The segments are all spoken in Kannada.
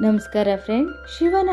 ನಮಸ್ಕಾರ ಫ್ರೆಂಡ್ ಶಿವನ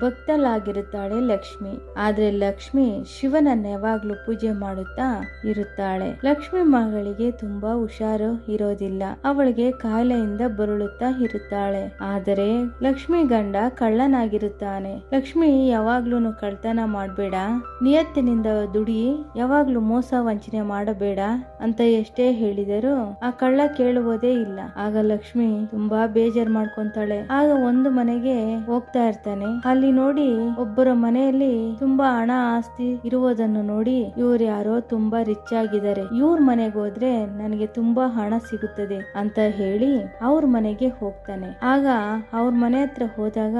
ಭಕ್ತಲಾಗಿರುತ್ತಾಳೆ ಲಕ್ಷ್ಮಿ. ಆದ್ರೆ ಲಕ್ಷ್ಮಿ ಶಿವನನ್ನ ಯಾವಾಗ್ಲೂ ಪೂಜೆ ಮಾಡುತ್ತಾ ಇರುತ್ತಾಳೆ. ಲಕ್ಷ್ಮಿ ಮಗಳಿಗೆ ತುಂಬಾ ಹುಷಾರು ಇರೋದಿಲ್ಲ. ಅವಳಿಗೆ ಕಾಯಿಲೆಯಿಂದ ಬರುಳುತ್ತಾ ಇರುತ್ತಾಳೆ. ಆದರೆ ಲಕ್ಷ್ಮಿ ಗಂಡ ಕಳ್ಳನಾಗಿರುತ್ತಾನೆ. ಲಕ್ಷ್ಮಿ ಯಾವಾಗ್ಲೂ ಕಳ್ತನ ಮಾಡಬೇಡ. ನಿಯತ್ತಿನಿಂದ ದುಡಿ, ಯಾವಾಗ್ಲೂ ಮೋಸ ವಂಚನೆ ಮಾಡಬೇಡ ಅಂತ ಎಷ್ಟೇ ಹೇಳಿದರೂ ಆ ಕಳ್ಳ ಕೇಳುವುದೇ ಇಲ್ಲ. ಆಗ ಲಕ್ಷ್ಮಿ ತುಂಬಾ ಬೇಜಾರ್ ಮಾಡ್ಕೊಂತಾಳೆ. ಆಗ ಒಂದು ಮನೆಗೆ ಹೋಗ್ತಾ ಇರ್ತಾನೆ. ಅಲ್ಲಿ ನೋಡಿ ಒಬ್ಬರ ಮನೆಯಲ್ಲಿ ತುಂಬಾ ಹಣ ಆಸ್ತಿ ಇರುವುದನ್ನು ನೋಡಿ ಇವ್ರು ಯಾರೋ ತುಂಬಾ ರಿಚ್ ಆಗಿದ್ದಾರೆ. ಇವ್ರ ಮನೆಗೆ ಹೋದ್ರೆ ನನಗೆ ತುಂಬಾ ಹಣ ಸಿಗುತ್ತದೆ ಅಂತ ಹೇಳಿ ಅವ್ರ ಮನೆಗೆ ಹೋಗ್ತಾನೆ. ಆಗ ಅವ್ರ ಮನೆ ಹತ್ರ ಹೋದಾಗ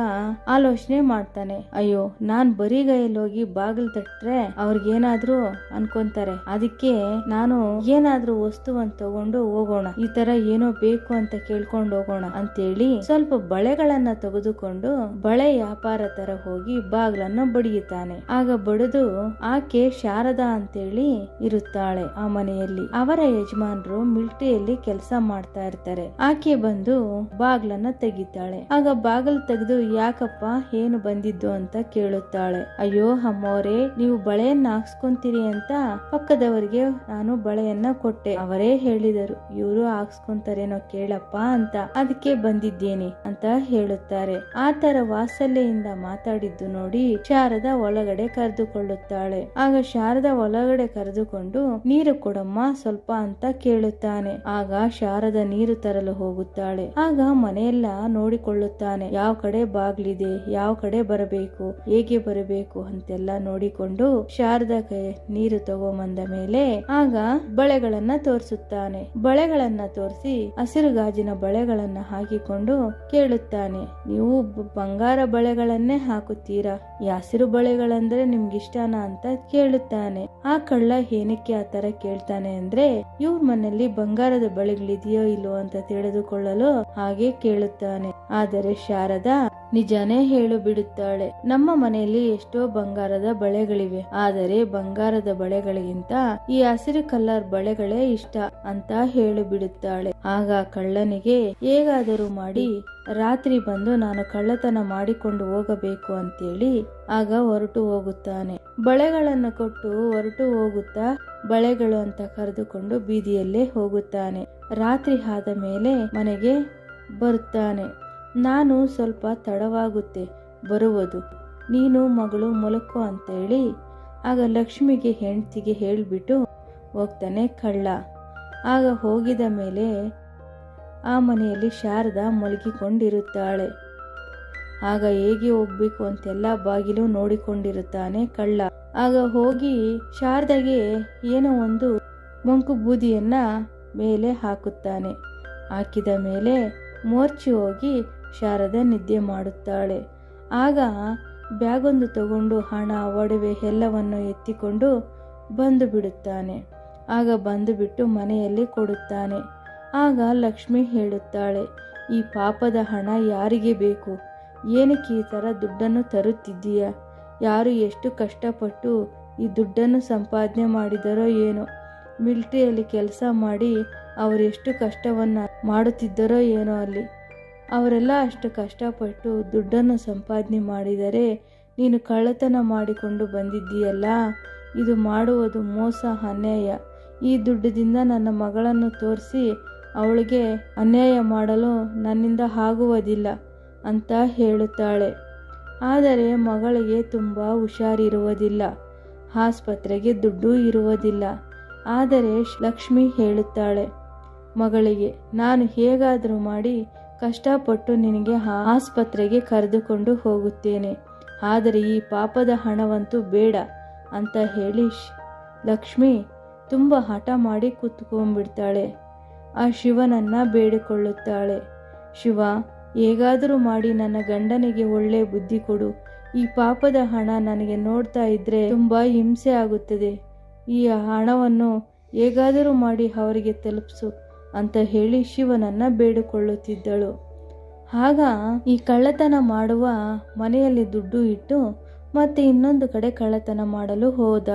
ಆಲೋಚನೆ ಮಾಡ್ತಾನೆ. ಅಯ್ಯೋ, ನಾನ್ ಬರಿಗೈಯಲ್ಲಿ ಹೋಗಿ ಬಾಗಿಲು ತಟ್ರೆ ಅವ್ರಿಗೇನಾದ್ರೂ ಅನ್ಕೊಂತಾರೆ. ಅದಕ್ಕೆ ನಾನು ಏನಾದ್ರೂ ವಸ್ತುವನ್ನು ತಗೊಂಡು ಹೋಗೋಣ. ಈ ತರ ಏನೋ ಬೇಕು ಅಂತ ಕೇಳ್ಕೊಂಡು ಹೋಗೋಣ ಅಂತೇಳಿ ಸ್ವಲ್ಪ ಬಳೆಗಳನ್ನ ತೆಗೆದುಕೊಂಡು ಬಳೆ ವ್ಯಾಪಾರ ತರ ಹೋಗಿ ಬಾಗ್ಲನ್ನು ಬಡಿಯುತ್ತಾನೆ. ಆಗ ಬಡಿದು ಆಕೆ ಶಾರದಾ ಅಂತೇಳಿ ಇರುತ್ತಾಳೆ ಆ ಮನೆಯಲ್ಲಿ. ಅವರ ಯಜಮಾನರು ಮಿಲ್ಟ್ರಿಯಲ್ಲಿ ಕೆಲಸ ಮಾಡ್ತಾ ಇರ್ತಾರೆ. ಆಕೆ ಬಂದು ಬಾಗ್ಲನ್ನ ತೆಗಿತಾಳೆ. ಆಗ ಬಾಗಿಲು ತೆಗೆದು ಯಾಕಪ್ಪ ಏನು ಬಂದಿದ್ದು ಅಂತ ಕೇಳುತ್ತಾಳೆ. ಅಯ್ಯೋ ಅಮ್ಮೋರೆ, ನೀವು ಬಳೆಯನ್ನ ಹಾಕ್ಸ್ಕೊಂತೀರಿ ಅಂತ ಪಕ್ಕದವರಿಗೆ ನಾನು ಬಳೆಯನ್ನ ಕೊಟ್ಟೆ. ಅವರೇ ಹೇಳಿದರು, ಇವರು ಹಾಕ್ಸ್ಕೊಂತಾರೇನೋ ಕೇಳಪ್ಪ ಅಂತ. ಅದಕ್ಕೆ ಬಂದಿದ್ದೇನೆ ಅಂತ ಹೇಳುತ್ತಾರೆ ಆ ಆತರ ವಾತ್ಸಲ್ಯದಿಂದ ಮಾತಾಡಿದ್ದು ನೋಡಿ ಶಾರದ ಒಳಗಡೆ ಕರೆದುಕೊಳ್ಳುತ್ತಾಳೆ. ಆಗ ಶಾರದ ಒಳಗಡೆ ಕರೆದುಕೊಂಡು, ನೀರು ಕೊಡಮ್ಮ, ಸ್ವಲ್ಪ ಅಂತ ಕೇಳುತ್ತಾನೆ. ಆಗ ಶಾರದ ನೀರು ತರಲು ಹೋಗುತ್ತಾಳೆ. ಆಗ ಮನೆಯೆಲ್ಲ ನೋಡಿಕೊಳ್ಳುತ್ತಾನೆ. ಯಾವ ಕಡೆ ಬಾಗ್ಲಿದೆ, ಯಾವ ಕಡೆ ಬರಬೇಕು, ಹೇಗೆ ಬರಬೇಕು ಅಂತೆಲ್ಲ ನೋಡಿಕೊಂಡು ಶಾರದ ಕೈ ನೀರು ತಗೊಂಬಂದ ಮೇಲೆ ಆಗ ಬಳೆಗಳನ್ನ ತೋರಿಸುತ್ತಾನೆ. ಬಳೆಗಳನ್ನ ತೋರಿಸಿ ಹಸಿರು ಗಾಜಿನ ಬಳೆಗಳನ್ನ ಹಾಕಿಕೊಂಡು ಕೇಳುತ್ತಾನೆ. ನೀವು ಬಂಗಾರ ಬಳೆಗಳನ್ನೇ ಹಾಕುತ್ತೀರಾ? ಯಾಸಿರು ಹಸಿರು ಬಳೆಗಳಂದ್ರೆ ನಿಮ್ಗೆ ಇಷ್ಟನಾ ಅಂತ ಕೇಳುತ್ತಾನೆ. ಆ ಕಳ್ಳ ಏನಕ್ಕೆ ಆ ತರ ಕೇಳ್ತಾನೆ ಅಂದ್ರೆ, ಇವ್ರ ಮನೆಯಲ್ಲಿ ಬಂಗಾರದ ಬಳೆಗಳಿದೆಯೋ ಇಲ್ಲೋ ಅಂತ ತಿಳಿದುಕೊಳ್ಳಲು ಹಾಗೆ ಕೇಳುತ್ತಾನೆ. ಆದರೆ ಶಾರದಾ ನಿಜಾನೇ ಹೇಳು ಬಿಡುತ್ತಾಳೆ. ನಮ್ಮ ಮನೆಯಲ್ಲಿ ಎಷ್ಟೋ ಬಂಗಾರದ ಬಳೆಗಳಿವೆ. ಆದರೆ ಬಂಗಾರದ ಬಳೆಗಳಿಗಿಂತ ಈ ಹಸಿರು ಕಲರ್ ಬಳೆಗಳೇ ಇಷ್ಟ ಅಂತ ಹೇಳು ಬಿಡುತ್ತಾಳೆ. ಆಗ ಕಳ್ಳನಿಗೆ ಹೇಗಾದರೂ ಮಾಡಿ, ರಾತ್ರಿ ಬಂದು ನಾನು ಕಳ್ಳತನ ಮಾಡಿಕೊಂಡು ಹೋಗಬೇಕು ಅಂತೇಳಿ ಆಗ ಹೊರಟು ಹೋಗುತ್ತಾನೆ. ಬಳೆಗಳನ್ನು ಕೊಟ್ಟು ಹೊರಟು ಹೋಗುತ್ತಾ ಬಳೆಗಳು ಅಂತ ಕರೆದುಕೊಂಡು ಬೀದಿಯಲ್ಲೇ ಹೋಗುತ್ತಾನೆ. ರಾತ್ರಿ ಆದ ಮೇಲೆ ಮನೆಗೆ ಬರುತ್ತಾನೆ. ನಾನು ಸ್ವಲ್ಪ ತಡವಾಗುತ್ತೆ, ಬರುವುದು. ನೀನು ಮಗಳು ಮೊಲಕೋ ಅಂತೇಳಿ ಆಗ ಲಕ್ಷ್ಮಿಗೆ ಹೆಂಡತಿಗೆ ಹೇಳಿಬಿಟ್ಟು ಹೋಗ್ತಾನೆ ಕಳ್ಳ. ಆಗ ಹೋಗಿದ ಮೇಲೆ ಆ ಮನೆಯಲ್ಲಿ ಶಾರದಾ ಮಲಗಿಕೊಂಡಿರುತ್ತಾಳೆ. ಆಗ ಹೇಗೆ ಹೋಗ್ಬೇಕು ಅಂತೆಲ್ಲ ಬಾಗಿಲು ನೋಡಿಕೊಂಡಿರುತ್ತಾನೆ ಕಳ್ಳ. ಆಗ ಹೋಗಿ ಶಾರದಾಗೆ ಏನೋ ಒಂದು ಮಂಕು ಬೂದಿಯನ್ನ ಮೇಲೆ ಹಾಕುತ್ತಾನೆ. ಹಾಕಿದ ಮೇಲೆ ಮೋರ್ಚಿ ಹೋಗಿ ಶಾರದಾ ನಿದ್ದೆ ಮಾಡುತ್ತಾಳೆ. ಆಗ ಬ್ಯಾಗೊಂದು ತಗೊಂಡು ಹಣ, ಒಡವೆ ಎಲ್ಲವನ್ನು ಎತ್ತಿಕೊಂಡು ಬಂದು ಬಿಡುತ್ತಾನೆ. ಆಗ ಬಂದು ಬಿಟ್ಟು ಮನೆಯಲ್ಲಿ ಕೊಡುತ್ತಾನೆ. ಆಗ ಲಕ್ಷ್ಮಿ ಹೇಳುತ್ತಾಳೆ, ಈ ಪಾಪದ ಹಣ ಯಾರಿಗೆ ಬೇಕು? ಏನಕ್ಕೆ ಈ ಥರ ದುಡ್ಡನ್ನು ತರುತ್ತಿದ್ದೀಯ? ಯಾರು ಎಷ್ಟು ಕಷ್ಟಪಟ್ಟು ಈ ದುಡ್ಡನ್ನು ಸಂಪಾದನೆ ಮಾಡಿದರೋ ಏನೋ? ಮಿಲ್ಟ್ರಿಯಲ್ಲಿ ಕೆಲಸ ಮಾಡಿ ಅವರೆಷ್ಟು ಕಷ್ಟವನ್ನು ಮಾಡುತ್ತಿದ್ದರೋ ಏನೋ ಅಲ್ಲಿ. ಅವರೆಲ್ಲ ಅಷ್ಟು ಕಷ್ಟಪಟ್ಟು ದುಡ್ಡನ್ನು ಸಂಪಾದನೆ ಮಾಡಿದರೆ ನೀನು ಕಳ್ಳತನ ಮಾಡಿಕೊಂಡು ಬಂದಿದ್ದೀಯಲ್ಲ? ಇದು ಮಾಡುವುದು ಮೋಸ, ಅನ್ಯಾಯ. ಈ ದುಡ್ಡದಿಂದ ನನ್ನ ಮಗಳನ್ನು ತೋರಿಸಿ ಅವಳಿಗೆ ಅನ್ಯಾಯ ಮಾಡಲು ನನ್ನಿಂದ ಆಗುವುದಿಲ್ಲ ಅಂತ ಹೇಳುತ್ತಾಳೆ. ಆದರೆ ಮಗಳಿಗೆ ತುಂಬ ಹುಷಾರಿರುವುದಿಲ್ಲ. ಆಸ್ಪತ್ರೆಗೆ ದುಡ್ಡು ಇರುವುದಿಲ್ಲ. ಆದರೆ ಲಕ್ಷ್ಮಿ ಹೇಳುತ್ತಾಳೆ, ಮಗಳಿಗೆ, ನಾನು ಹೇಗಾದರೂ ಮಾಡಿ ಕಷ್ಟಪಟ್ಟು ನಿನಗೆ ಆಸ್ಪತ್ರೆಗೆ ಕರೆದುಕೊಂಡು ಹೋಗುತ್ತೇನೆ. ಆದರೆ ಈ ಪಾಪದ ಹಣವಂತೂ ಬೇಡ ಅಂತ ಹೇಳಿ ಲಕ್ಷ್ಮಿ ತುಂಬ ಹಠ ಮಾಡಿ ಕೂತ್ಕೊಂಡ್ಬಿಡ್ತಾಳೆ. ಆ ಶಿವನನ್ನ ಬೇಡಿಕೊಳ್ಳುತ್ತಾಳೆ. ಶಿವ, ಹೇಗಾದರೂ ಮಾಡಿ ನನ್ನ ಗಂಡನಿಗೆ ಒಳ್ಳೆ ಬುದ್ಧಿ ಕೊಡು. ಈ ಪಾಪದ ಹಣ ನನಗೆ ನೋಡ್ತಾ ಇದ್ರೆ ತುಂಬ ಹಿಂಸೆ ಆಗುತ್ತದೆ. ಈ ಹಣವನ್ನು ಹೇಗಾದರೂ ಮಾಡಿ ಅವರಿಗೆ ತಲುಪಿಸು. ಅಂತ ಹೇಳಿ ಶಿವನನ್ನ ಬೇಡಿಕೊಳ್ಳುತ್ತಿದ್ದಳು. ಆಗ ಈ ಕಳ್ಳತನ ಮಾಡುವ ಮನೆಯಲ್ಲಿ ದುಡ್ಡು ಇಟ್ಟು ಮತ್ತೆ ಇನ್ನೊಂದು ಕಡೆ ಕಳ್ಳತನ ಮಾಡಲು ಹೋದ.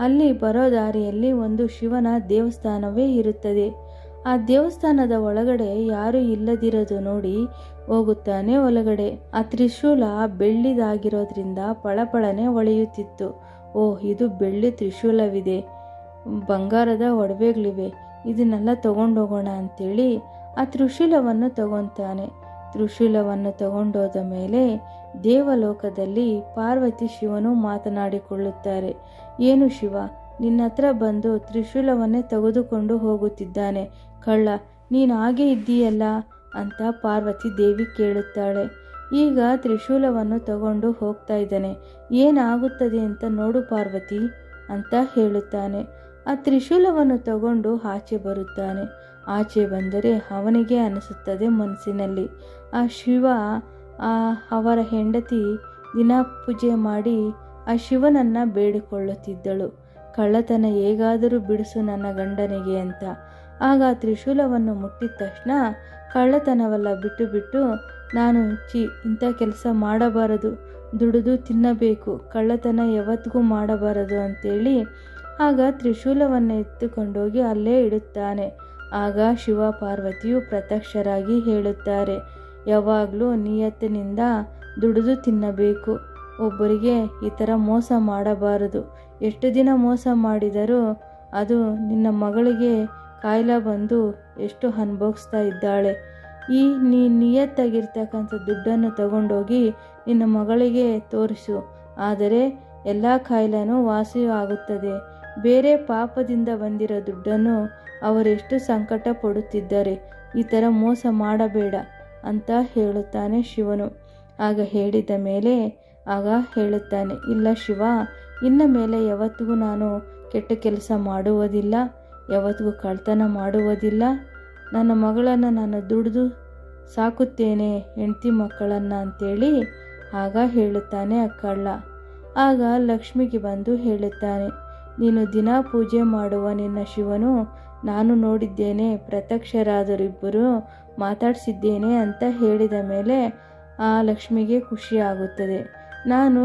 ಅಲ್ಲಿ ಬರೋ ದಾರಿಯಲ್ಲಿ ಒಂದು ಶಿವನ ದೇವಸ್ಥಾನವೇ ಇರುತ್ತದೆ. ಆ ದೇವಸ್ಥಾನದ ಒಳಗಡೆ ಯಾರೂ ಇಲ್ಲದಿರೋದು ನೋಡಿ ಹೋಗುತ್ತಾನೆ ಒಳಗಡೆ. ಆ ತ್ರಿಶೂಲ ಬೆಳ್ಳಿದಾಗಿರೋದ್ರಿಂದ ಪಳಪಳನೆ ಹೊಳೆಯುತ್ತಿತ್ತು ಓ ಇದು ಬೆಳ್ಳಿ ತ್ರಿಶೂಲವಿದೆ. ಬಂಗಾರದ ಒಡವೆಗಳಿವೆ. ಇದನ್ನೆಲ್ಲ ತಗೊಂಡೋಗೋಣ ಅಂತೇಳಿ ಆ ತ್ರಿಶೂಲವನ್ನು ತಗೊತಾನೆ. ತ್ರಿಶೂಲವನ್ನು ತಗೊಂಡೋದ ಮೇಲೆ ದೇವಲೋಕದಲ್ಲಿ ಪಾರ್ವತಿ ಶಿವನು ಮಾತನಾಡಿಕೊಳ್ಳುತ್ತಾರೆ. ಏನು ಶಿವ? ನಿನ್ನ ಹತ್ರ ಬಂದು ತ್ರಿಶೂಲವನ್ನೇ ತೆಗೆದುಕೊಂಡು ಹೋಗುತ್ತಿದ್ದಾನೆ. ಕಳ್ಳ, ನೀನು ಹಾಗೆ ಇದ್ದೀಯಲ್ಲ? ಅಂತ ಪಾರ್ವತಿ ದೇವಿ ಕೇಳುತ್ತಾಳೆ. ಈಗ ತ್ರಿಶೂಲವನ್ನು ತಗೊಂಡು ಹೋಗ್ತಾ ಇದ್ದಾನೆ. ಏನಾಗುತ್ತದೆ ಅಂತ ನೋಡು ಪಾರ್ವತಿ, ಅಂತ ಹೇಳುತ್ತಾನೆ. ಆ ತ್ರಿಶೂಲವನ್ನು ತಗೊಂಡು ಆಚೆ ಬರುತ್ತಾನೆ. ಆಚೆ ಬಂದರೆ ಅವನಿಗೆ ಅನಿಸುತ್ತದೆ ಮನಸ್ಸಿನಲ್ಲಿ. ಆ ಶಿವ, ಆ ಅವರ ಹೆಂಡತಿ ದಿನ ಪೂಜೆ ಮಾಡಿ ಆ ಶಿವನನ್ನ ಬೇಡಿಕೊಳ್ಳುತ್ತಿದ್ದಳು. ಕಳ್ಳತನ ಹೇಗಾದರೂ ಬಿಡಿಸು ನನ್ನ ಗಂಡನಿಗೆ ಅಂತ. ಆಗ ತ್ರಿಶೂಲವನ್ನು ಮುಟ್ಟಿದ ತಕ್ಷಣ ಕಳ್ಳತನವೆಲ್ಲ ಬಿಟ್ಟು ಬಿಟ್ಟು, ನಾನು ಚಿ ಇಂಥ ಕೆಲಸ ಮಾಡಬಾರದು. ದುಡಿದು ತಿನ್ನಬೇಕು. ಕಳ್ಳತನ ಯಾವತ್ತಿಗೂ ಮಾಡಬಾರದು ಅಂತೇಳಿ ಆಗ ತ್ರಿಶೂಲವನ್ನು ಎತ್ತುಕೊಂಡೋಗಿ ಅಲ್ಲೇ ಇಡುತ್ತಾನೆ. ಆಗ ಶಿವ ಪಾರ್ವತಿಯು ಪ್ರತ್ಯಕ್ಷರಾಗಿ ಹೇಳುತ್ತಾರೆ, ಯಾವಾಗಲೂ ನಿಯತ್ತಿನಿಂದ ದುಡಿದು ತಿನ್ನಬೇಕು. ಒಬ್ಬರಿಗೆ ಈ ಥರ ಮೋಸ ಮಾಡಬಾರದು. ಎಷ್ಟು ದಿನ ಮೋಸ ಮಾಡಿದರೂ ಅದು ನಿನ್ನ ಮಗಳಿಗೆ ಕಾಯಿಲೆ ಬಂದು ಎಷ್ಟು ಅನುಭವಿಸ್ತಾ ಇದ್ದಾಳೆ. ಈ ನೀ ನಿಯತ್ತಾಗಿರ್ತಕ್ಕಂಥ ದುಡ್ಡನ್ನು ತಗೊಂಡೋಗಿ ನಿನ್ನ ಮಗಳಿಗೆ ತೋರಿಸು. ಆದರೆ ಎಲ್ಲ ಕಾಯಿಲೆನೂ ವಾಸಿಯೂ ಆಗುತ್ತದೆ. ಬೇರೆ ಪಾಪದಿಂದ ಬಂದಿರೋ ದುಡ್ಡನ್ನು ಅವರೆಷ್ಟು ಸಂಕಟ ಪಡುತ್ತಿದ್ದಾರೆ ಈ ಥರ ಮೋಸ ಮಾಡಬೇಡ ಅಂತ ಹೇಳುತ್ತಾನೆ ಶಿವನು. ಆಗ ಹೇಳಿದ ಮೇಲೆ, ಆಗ ಹೇಳುತ್ತಾನೆ, ಇಲ್ಲ ಶಿವ, ಇನ್ನ ಮೇಲೆ ಯಾವತ್ತಿಗೂ ನಾನು ಕೆಟ್ಟ ಕೆಲಸ ಮಾಡುವುದಿಲ್ಲ, ಯಾವತ್ತಿಗೂ ಕಳ್ತನ ಮಾಡುವುದಿಲ್ಲ. ನನ್ನ ಮಗಳನ್ನು ನಾನು ದುಡಿದು ಸಾಕುತ್ತೇನೆ, ಹೆಂಡತಿ ಮಕ್ಕಳನ್ನು ಅಂತೇಳಿ ಆಗ ಹೇಳುತ್ತಾನೆ ಅಕ್ಕಳ್ಳ. ಆಗ ಲಕ್ಷ್ಮಿಗೆ ಬಂದು ಹೇಳುತ್ತಾನೆ ನೀನು ದಿನ ಪೂಜೆ ಮಾಡುವ ನಿನ್ನ ಶಿವನು, ನಾನು ನೋಡಿದ್ದೇನೆ ಪ್ರತ್ಯಕ್ಷರಾದರಿಬ್ಬರು ಮಾತಾಡಿಸಿದ್ದೇನೆ ಅಂತ ಹೇಳಿದ ಮೇಲೆ ಆ ಲಕ್ಷ್ಮಿಗೆ ಖುಷಿಯಾಗುತ್ತದೆ. ನಾನು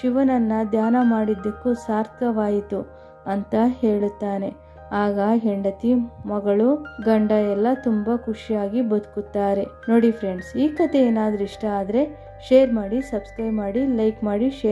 ಶಿವನನ್ನು ಧ್ಯಾನ ಮಾಡಿದ್ದಕ್ಕೂ ಸಾರ್ಥಕವಾಯಿತು ಅಂತ ಹೇಳುತ್ತಾನೆ. ಆಗ ಹೆಂಡತಿ, ಮಗಳು, ಗಂಡ ಎಲ್ಲ ತುಂಬ ಖುಷಿಯಾಗಿ ಬದುಕುತ್ತಾರೆ. ನೋಡಿ ಫ್ರೆಂಡ್ಸ್ ಈ ಕಥೆ ಏನಾದರೂ ಇಷ್ಟ ಆದರೆ ಶೇರ್ ಮಾಡಿ ಸಬ್ಸ್ಕ್ರೈಬ್ ಮಾಡಿ ಲೈಕ್ ಮಾಡಿ ಶೇರ್